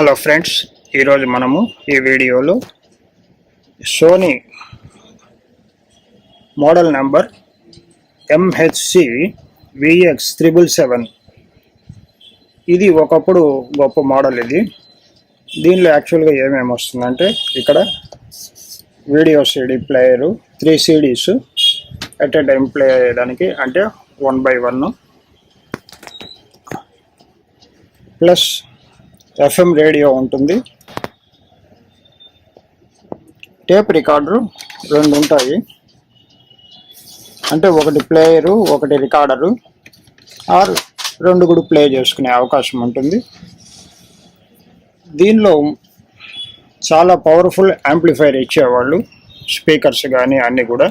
Hello friends ఈరోజు మనము ఈ వీడియోలో Sony model number MHC VX triple seven ఇది ఒకప్పుడు గొప్ప మోడల్ ఇది. దీనిలో యాక్చువల్గా ఏమేమి వస్తుందంటే ఇక్కడ video CD player three CDs at a time play చేయడానికి అంటే one by one plus FM radio ఉంటుంది. టేప్ రికార్డరు రెండు ఉంటాయి. అంటే ఒకటి ప్లేయరు ఒకటి రికార్డరు. ఆర్ రెండు కూడా ప్లే చేసుకునే అవకాశం ఉంటుంది. దీనిలో చాలా పవర్ఫుల్ యాంప్లిఫైర్ ఇచ్చేవాళ్ళు స్పీకర్స్ కానీ అన్నీ కూడా.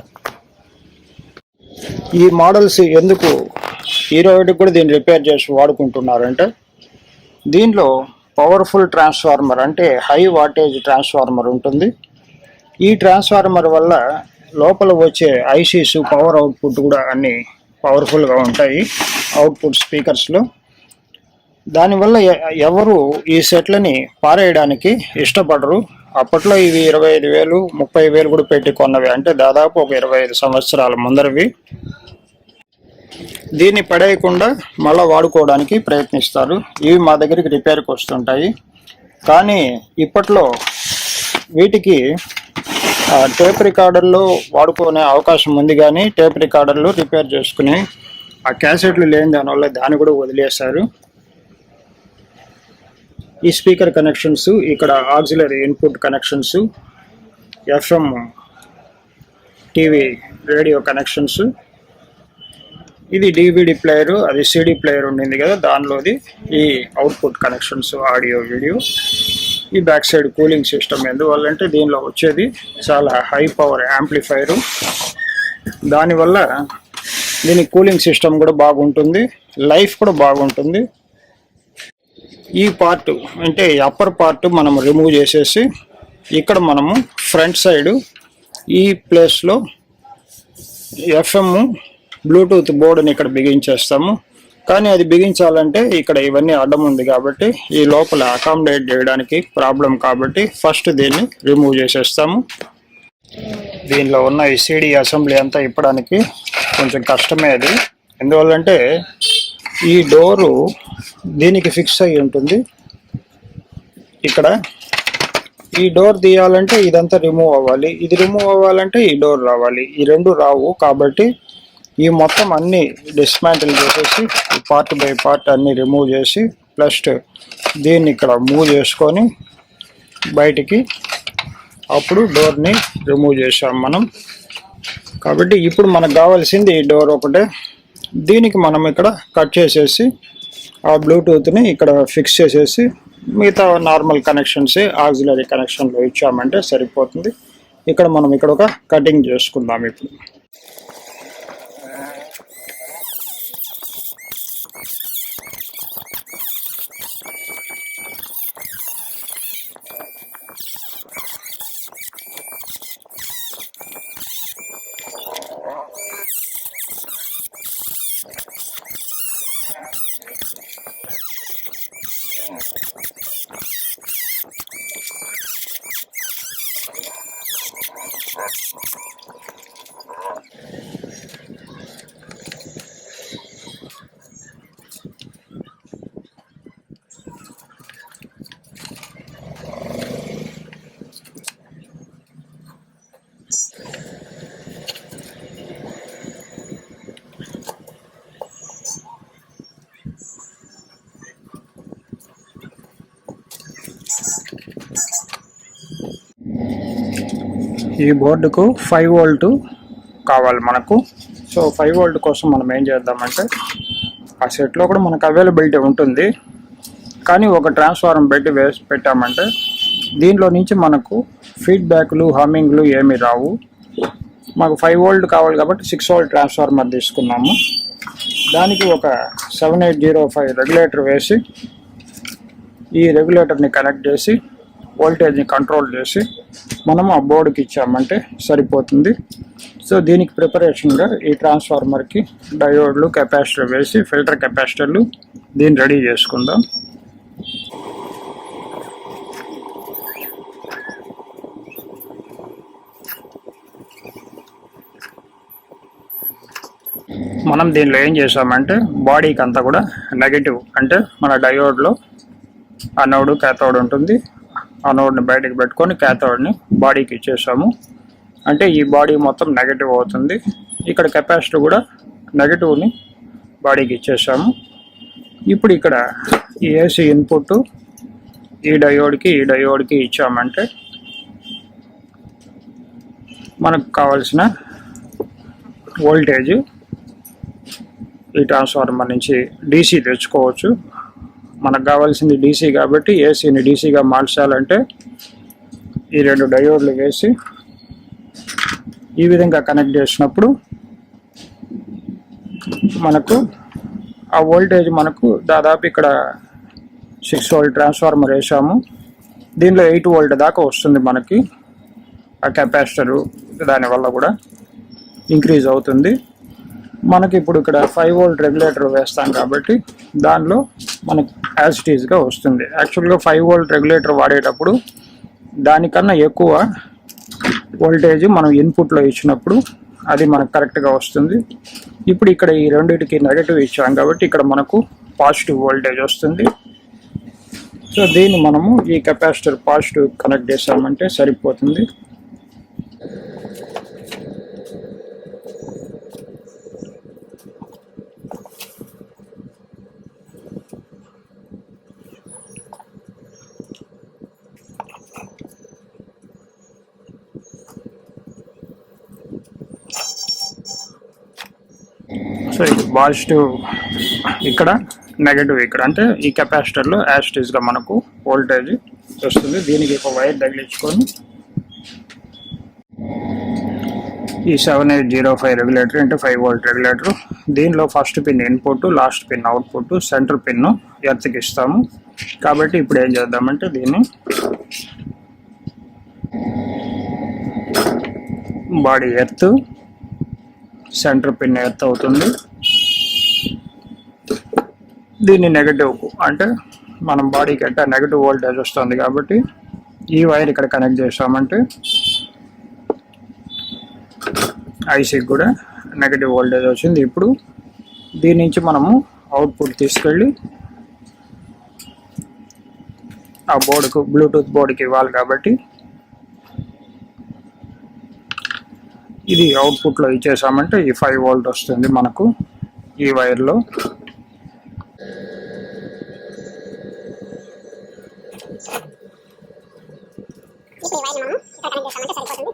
ఈ మోడల్స్ ఎందుకు హీరోయిడ్ కూడా దీన్ని రిపేర్ చేసి వాడుకుంటున్నారంటే దీనిలో పవర్ఫుల్ ట్రాన్స్ఫార్మర్ అంటే హై వాటేజ్ ట్రాన్స్ఫార్మర్ ఉంటుంది. ఈ ట్రాన్స్ఫార్మర్ వల్ల లోపల వచ్చే ఐసీస్ పవర్ అవుట్పుట్ కూడా అన్ని పవర్ఫుల్గా ఉంటాయి అవుట్పుట్ స్పీకర్స్లో దానివల్ల ఎ- ఎవరు ఈ సెట్లని పారేయడానికి ఇష్టపడరు. అప్పట్లో ఇవి ఇరవై ఐదు వేలు ముప్పై వేలు కూడా పెట్టి కొన్నవి. అంటే దాదాపు ఒక ఇరవై ఐదు సంవత్సరాల ముందరవి. దీన్ని పడేయకుండా మళ్ళీ వాడుకోవడానికి ప్రయత్నిస్తారు. ఇవి మా దగ్గరికి రిపేర్కి వస్తుంటాయి. కానీ ఇప్పట్లో వీటికి టేప్ రికార్డర్లో వాడుకునే అవకాశం ఉంది కానీ టేప్ రికార్డర్లు రిపేర్ చేసుకుని ఆ క్యాసెట్లు లేని దానివల్ల దాన్ని కూడా వదిలేశారు. ఈ స్పీకర్ కనెక్షన్స్ ఇక్కడ auxiliary input connections FM TV radio connections ఇది డివిడి ప్లేయర్ అది సిడి ప్లేయర్ ఉండింది కదా దానిలోది ఈ అవుట్పుట్ కనెక్షన్స్ ఆడియో వీడియో ఈ బ్యాక్ సైడ్ కూలింగ్ సిస్టమ్ ఎందువల్లంటే దీనిలో వచ్చేది చాలా హై పవర్ యాంప్లిఫైరు దానివల్ల దీని కూలింగ్ సిస్టమ్ కూడా బాగుంటుంది లైఫ్ కూడా బాగుంటుంది. ఈ పార్ట్ అంటే అప్పర్ పార్ట్ మనం రిమూవ్ చేసేసి ఇక్కడ మనము ఫ్రంట్ సైడ్ ఈ ప్లేస్లో ఎఫ్ఎమ్ బ్లూటూత్ బోర్డుని ఇక్కడ బిగించేస్తాము. కానీ అది బిగించాలంటే ఇక్కడ ఇవన్నీ అడ్డం ఉంది కాబట్టి ఈ లోపల అకామిడేట్ చేయడానికి ప్రాబ్లం కాబట్టి ఫస్ట్ దీన్ని రిమూవ్ చేసేస్తాము. దీనిలో ఉన్న ఈ సిడి అసెంబ్లీ అంతా ఇప్పడానికి కొంచెం కష్టమే అది. ఎందువల్లంటే ఈ డోరు దీనికి ఫిక్స్ అయి ఉంటుంది. ఇక్కడ ఈ డోర్ తీయాలంటే ఇదంతా రిమూవ్ అవ్వాలి. ఇది రిమూవ్ అవ్వాలంటే ఈ డోర్ రావాలి. ఈ రెండు రావు కాబట్టి ఈ మొత్తం అన్ని డిస్మాంటిల్ చేసేసి పార్ట్ బై పార్ట్ అన్ని రిమూవ్ చేసి ప్లస్ దీన్ని ఇక్కడ మూవ్ చేసుకొని బయటికి అప్పుడు డోర్ని రిమూవ్ చేసాం మనం. కాబట్టి ఇప్పుడు మనకు కావాల్సింది ఈ డోర్ ఒకటే. దీనికి మనం ఇక్కడ కట్ చేసేసి ఆ బ్లూటూత్ని ఇక్కడ ఫిక్స్ చేసేసి మిగతా నార్మల్ కనెక్షన్సే ఆక్సిలరీ కనెక్షన్లో ఇచ్చామంటే సరిపోతుంది. ఇక్కడ మనం ఇక్కడ ఒక కటింగ్ చేసుకుందాం ఇప్పుడు. ఈ బోర్డుకు ఫైవ్ వోల్ట్ కావాలి మనకు. సో ఫైవ్ వోల్ట్ కోసం మనం ఏం చేద్దామంటే ఆ సెట్లో కూడా మనకు అవైలబిలిటీ ఉంటుంది. కానీ ఒక ట్రాన్స్ఫార్మర్ పెట్టి వేసి పెట్టామంటే దీనిలో నుంచి మనకు ఫీడ్బ్యాక్లు హమ్మింగ్లు ఏమి రావు. మాకు ఫైవ్ వోల్ట్ కావాలి కాబట్టి సిక్స్ వోల్ట్ ట్రాన్స్ఫార్మర్ తీసుకున్నాము. దానికి ఒక seven eight zero five regulator వేసి ఈ రెగ్యులేటర్ని కనెక్ట్ చేసి వోల్టేజ్ని కంట్రోల్ చేసి మనం ఆ బోర్డుకి ఇచ్చామంటే సరిపోతుంది. సో దీనికి ప్రిపరేషన్గా ఈ ట్రాన్స్ఫార్మర్కి డయోడ్లు కెపాసిటర్ వేసి ఫిల్టర్ కెపాసిటర్లు దీన్ని రెడీ చేసుకుందాం. మనం దీనిలో ఏం చేసామంటే బాడీకి అంతా కూడా నెగిటివ్ అంటే మన డయోడ్లో అనోడు క్యాథోడ్ ఉంటుంది. అనోడ్ని బయటకు పెట్టుకొని క్యాథోడ్ని బాడీకి ఇచ్చేసాము. అంటే ఈ బాడీ మొత్తం నెగటివ్ అవుతుంది. ఇక్కడ కెపాసిటీ కూడా నెగటివ్ని బాడీకి ఇచ్చేసాము. ఇప్పుడు ఇక్కడ ఈ ఏసీ ఇన్పుట్ ఈ డయోడ్కి ఈ డయోడ్కి ఇచ్చామంటే మనకు కావాల్సిన వోల్టేజ్ ఈ ట్రాన్స్ఫార్మర్ నుంచి డీసీ తెచ్చుకోవచ్చు. మనకు కావాల్సింది డీసీ కాబట్టి ఏసీని డీసీగా మార్చాలంటే ఈ రెండు డయోడ్లు వేసి ఈ విధంగా కనెక్ట్ చేసినప్పుడు మనకు ఆ వోల్టేజ్ మనకు దాదాపు ఇక్కడ సిక్స్ వోల్ట్ ట్రాన్స్ఫార్మర్ వేసాము. దీనిలో ఎయిట్ వోల్ట్ దాకా వస్తుంది మనకి. ఆ కెపాసిటరు దానివల్ల కూడా ఇంక్రీజ్ అవుతుంది. మనకి ఇప్పుడు ఇక్కడ ఫైవ్ వోల్ట్ రెగ్యులేటర్ వేస్తాం కాబట్టి దానిలో మనకి యాజిటీస్గా వస్తుంది. యాక్చువల్గా ఫైవ్ వోల్ట్ రెగ్యులేటర్ వాడేటప్పుడు దానికన్నా ఎక్కువ వోల్టేజ్ మనం ఇన్పుట్లో ఇచ్చినప్పుడు అది మనకు కరెక్ట్గా వస్తుంది. ఇప్పుడు ఇక్కడ ఈ రెండింటికి నెగటివ్ ఇచ్చాం కాబట్టి ఇక్కడ మనకు పాజిటివ్ వోల్టేజ్ వస్తుంది. సో దీన్ని మనము ఈ కెపాసిటర్ పాజిటివ్ కనెక్ట్ చేసామంటే సరిపోతుంది. సో ఇది పాజిటివ్ ఇక్కడ నెగటివ్ ఇక్కడ. అంటే ఈ కెపాసిటర్లో యాస్టీస్గా మనకు వోల్టేజ్ వస్తుంది. దీనికి ఒక వైర్ తగిలించుకొని ఈ seven eight zero five regulator అంటే ఫైవ్ వోల్ట్ రెగ్యులేటర్ దీనిలో first pin input last pin output centre pin ఎర్త్కి ఇస్తాము. కాబట్టి ఇప్పుడు ఏం చేద్దామంటే దీన్ని body earth centre pin earth అవుతుంది. దీన్ని నెగటివ్ అంటే మనం బాడీకి అంటే నెగటివ్ వోల్టేజ్ వస్తుంది కాబట్టి ఈ వైర్ ఇక్కడ కనెక్ట్ చేసామంటే ఐసీకి కూడా నెగటివ్ వోల్టేజ్ వచ్చింది. ఇప్పుడు దీని నుంచి మనము అవుట్పుట్ తీసుకెళ్ళి ఆ బోర్డుకు బ్లూటూత్ బోర్డుకి ఇవ్వాలి కాబట్టి ఇది అవుట్పుట్లో ఇచ్చేసామంటే ఈ ఫైవ్ వోల్ట్ వస్తుంది మనకు ఈ వైర్లో ఇప్పుడు ఈ వైర్ని మనము ఇక్కడ కనెక్ట్ చేసామంటే సరిపోతుంది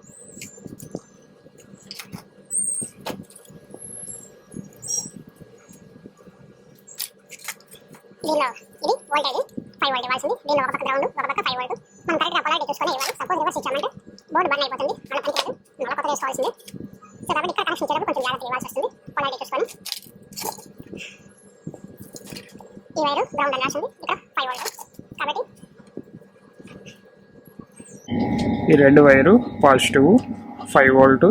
దీనిలో ఇది వోల్టేజ్ ఫైవ్ వోల్ట్ ఇవ్వాల్సింది దీనిలో ఒక పక్క గ్రౌండ్ ఒక పక్క ఫైవ్ వోల్ట్ మనం కరెక్ట్గా పొలారిటీ చూసుకొని ఇవ్వాలి సపోజ్ రివర్స్ ఇచ్చామంటే బోర్డు బర్న్ అయిపోతుంది మన పని కాదు మళ్ళీ సో కాబట్టి ఇక్కడ కనెక్షన్ ఇచ్చేటప్పుడు కొంచెం జాగ్రత్త ఇవ్వాల్సి వస్తుంది. పొలారిటీ చూసుకొని ఈ వైరు గ్రౌండ్ అని రాసింది. ఇక్కడ ఫైవ్ వోల్ట్ కాబట్టి ఈ రెండు వైరు పాజిటివ్ ఫైవ్ వోల్ట్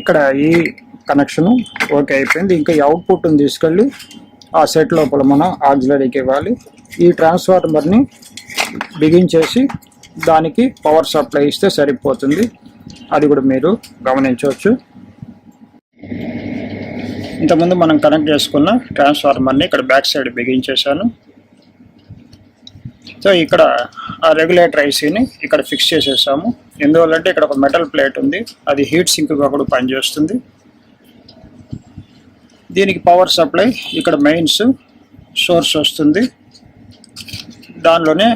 ఇక్కడ ఈ కనెక్షన్ ఓకే అయిపోయింది. ఇంకా ఈ అవుట్పుట్ని తీసుకెళ్ళి ఆ సెట్ లోపల మనం ఆక్సిలరీకి ఇవ్వాలి. ఈ ట్రాన్స్ఫార్మర్ని బిగించేసి దానికి పవర్ సప్లై ఇస్తే సరిపోతుంది. అది కూడా మీరు గమనించవచ్చు. ఇంతకుముందు మనం కనెక్ట్ చేసుకున్న ట్రాన్స్ఫార్మర్ని ఇక్కడ బ్యాక్ సైడ్ బిగించేశాను సో ఇక్కడ ఆ రెగ్యులేటర్ ఐసీని ఇక్కడ ఫిక్స్ చేసేసాము. ఎందువల్లంటే ఇక్కడ ఒక మెటల్ ప్లేట్ ఉంది. అది హీట్ సింక్గా కూడా పనిచేస్తుంది. దీనికి పవర్ సప్లై ఇక్కడ మెయిన్స్ సోర్స్ వస్తుంది. దానిలోనే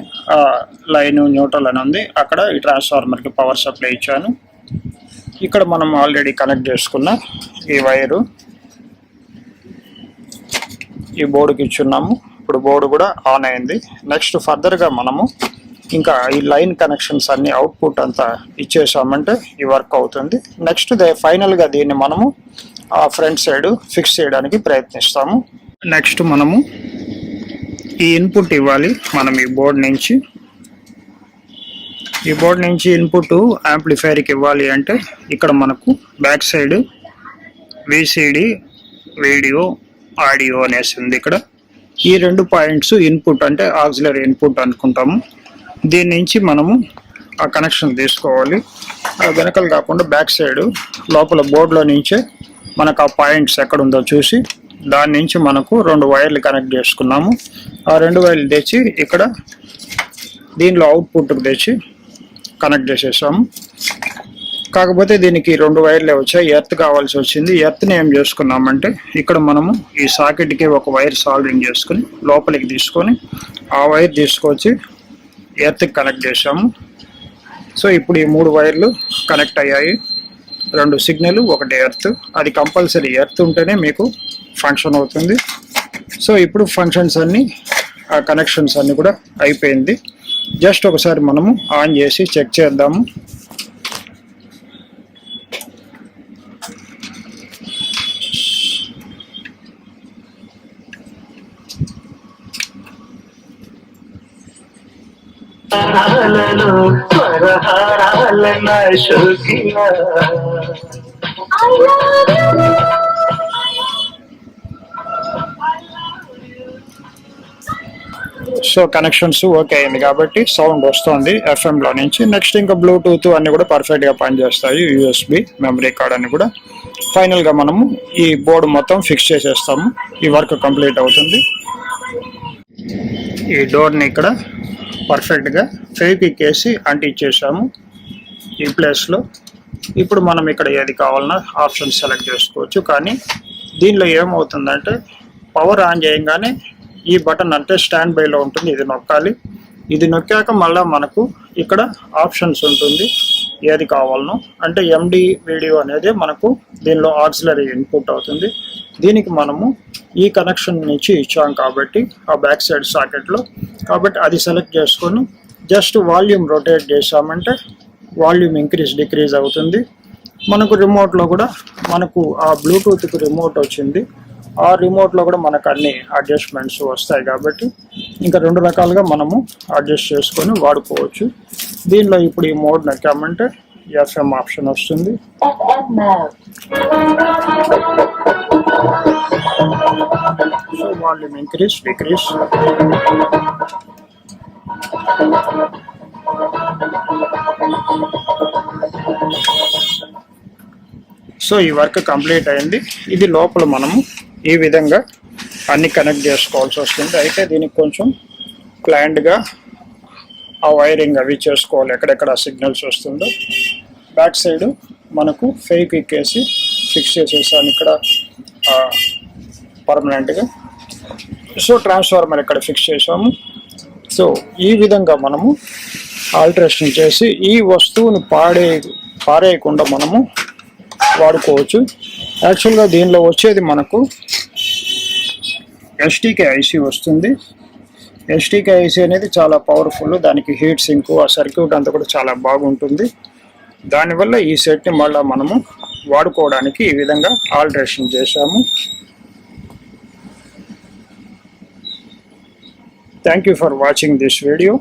లైన్ న్యూట్రల్ అని ఉంది. అక్కడ ఈ ట్రాన్స్ఫార్మర్కి పవర్ సప్లై ఇచ్చాను. ఇక్కడ మనం ఆల్రెడీ కనెక్ట్ చేసుకున్న ఈ వైరు. ఈ బోర్డుకి ఇచ్చున్నాము. ఇప్పుడు బోర్డు కూడా ఆన్ అయింది. నెక్స్ట్ ఫర్దర్గా మనము ఇంకా ఈ లైన్ కనెక్షన్స్ అన్ని అవుట్పుట్ అంతా ఇచ్చేసామంటే ఈ వర్క్ అవుతుంది. నెక్స్ట్ దే ఫైనల్గా దీన్ని మనము ఆ ఫ్రంట్ సైడ్ ఫిక్స్ చేయడానికి ప్రయత్నిస్తాము. నెక్స్ట్ మనము ఈ ఇన్పుట్ ఇవ్వాలి మనం ఈ బోర్డు నుంచి. ఈ బోర్డు నుంచి ఇన్పుట్ యాంప్లిఫైర్కి ఇవ్వాలి అంటే ఇక్కడ మనకు back side VCD video audio అనేసి ఉంది ఇక్కడ. ఈ రెండు పాయింట్స్ ఇన్పుట్ అంటే ఆక్సిలరీ ఇన్పుట్ అనుకుంటాము. దీని నుంచి మనము ఆ కనెక్షన్ తీసుకోవాలి. ఆ వెనకలు కాకుండా బ్యాక్ సైడ్ లోపల బోర్డులో నుంచే మనకు ఆ పాయింట్స్ ఎక్కడ ఉందో చూసి దాని నుంచి మనకు రెండు వైర్లు కనెక్ట్ చేసుకున్నాము. ఆ రెండు వైర్లు తెచ్చి ఇక్కడ దీనిలో అవుట్పుట్కి తెచ్చి కనెక్ట్ చేసేసాము. కాకపోతే దీనికి రెండు వైర్లే వచ్చాయి. ఎర్త్ కావాల్సి వచ్చింది. ఎర్త్ని ఏం చేసుకున్నామంటే ఇక్కడ మనము ఈ సాకెట్కి ఒక వైర్ సాల్వింగ్ చేసుకుని లోపలికి తీసుకొని ఆ వైర్ తీసుకొచ్చి ఎర్త్కి కనెక్ట్ చేసాము. సో ఇప్పుడు ఈ మూడు వైర్లు కనెక్ట్ అయ్యాయి. రెండు సిగ్నల్ ఒకటి ఎర్త్ అది కంపల్సరీ ఎర్త్ ఉంటేనే మీకు ఫంక్షన్ అవుతుంది. సో ఇప్పుడు ఫంక్షన్స్ అన్నీ ఆ కనెక్షన్స్ అన్నీ కూడా అయిపోయింది. జస్ట్ ఒకసారి మనము ఆన్ చేసి చెక్ చేద్దాము. హారాలలో స్వరహారాల నా శోకిన సో కనెక్షన్స్ ఓకే అయింది కాబట్టి సౌండ్ వస్తుంది ఎఫ్ఎంలో నుంచి. నెక్స్ట్ ఇంకా బ్లూటూత్ అన్ని కూడా పర్ఫెక్ట్గా పనిచేస్తాయి యూఎస్బి మెమరీ కార్డ్ అని కూడా. ఫైనల్గా మనము ఈ బోర్డు మొత్తం ఫిక్స్ చేసేస్తాము. ఈ వర్క్ కంప్లీట్ అవుతుంది. ఈ డోర్ని ఇక్కడ పర్ఫెక్ట్గా వేసి అంటించేసాము ఈ ప్లేస్లో. ఇప్పుడు మనం ఇక్కడ ఏది కావాలన్నా ఆప్షన్ సెలెక్ట్ చేసుకోవచ్చు. కానీ దీనిలో ఏమవుతుందంటే పవర్ ఆన్ చేయగానే ఈ బటన్ అంటే స్టాండ్ బైలో ఉంటుంది ఇది నొక్కాలి. ఇది నొక్కాక మళ్ళీ మనకు ఇక్కడ ఆప్షన్స్ ఉంటుంది ఏది కావాలనో. అంటే ఎండి వీడియో అనేది మనకు దీనిలో ఆక్సిలరీ ఇన్పుట్ అవుతుంది. దీనికి మనము ఈ కనెక్షన్ నుంచి ఇచ్చాం కాబట్టి ఆ బ్యాక్ సైడ్ సాకెట్లో కాబట్టి అది సెలెక్ట్ చేసుకొని జస్ట్ వాల్యూమ్ రొటేట్ చేసామంటే వాల్యూమ్ ఇంక్రీజ్ డిక్రీజ్ అవుతుంది. మనకు రిమోట్లో కూడా మనకు ఆ బ్లూటూత్కి రిమోట్ వచ్చింది. ఆ రిమోట్లో కూడా మనకు అన్ని అడ్జస్ట్మెంట్స్ వస్తాయి కాబట్టి ఇంకా రెండు రకాలుగా మనము అడ్జస్ట్ చేసుకొని వాడుకోవచ్చు. దీనిలో ఇప్పుడు ఈ మోడ్ నొక్కామంటే ఎఫ్ఎం ఆప్షన్ వస్తుంది. So volume increase decrease so ఈ వర్క్ కంప్లీట్ అయింది. ఇది లోపల మనము ఈ విధంగా అన్ని కనెక్ట్ చేసుకోవాల్సి వస్తుంది. అయితే దీనికి కొంచెం ప్లాండ్గా ఆ వైరింగ్ అవి చేసుకోవాలి. ఎక్కడెక్కడ సిగ్నల్స్ వస్తుందో. బ్యాక్ సైడ్ మనకు ఫేక్ ఎక్కేసి ఫిక్స్ చేసేసాను ఇక్కడ. పర్మనెంట్గా సో ట్రాన్స్ఫార్మర్ ఇక్కడ ఫిక్స్ చేసాము సో ఈ విధంగా మనము ఆల్టరేషన్ చేసి ఈ వస్తువుని పాడే పారేయకుండా మనము వాడుకోవచ్చు. యాక్చువల్గా దీనిలో వచ్చేది మనకు ఎస్టీకే ఐసీ వస్తుంది. ఎస్టీకే ఐసీ అనేది చాలా పవర్ఫుల్ దానికి హీట్ సింక్ ఆ సర్క్యూట్ అంతా కూడా చాలా బాగుంటుంది. దానివల్ల ఈ సెట్ని మళ్ళీ మనము వాడుకోవడానికి ఈ విధంగా ఆల్టరేషన్ చేశాము. Thank you for watching this video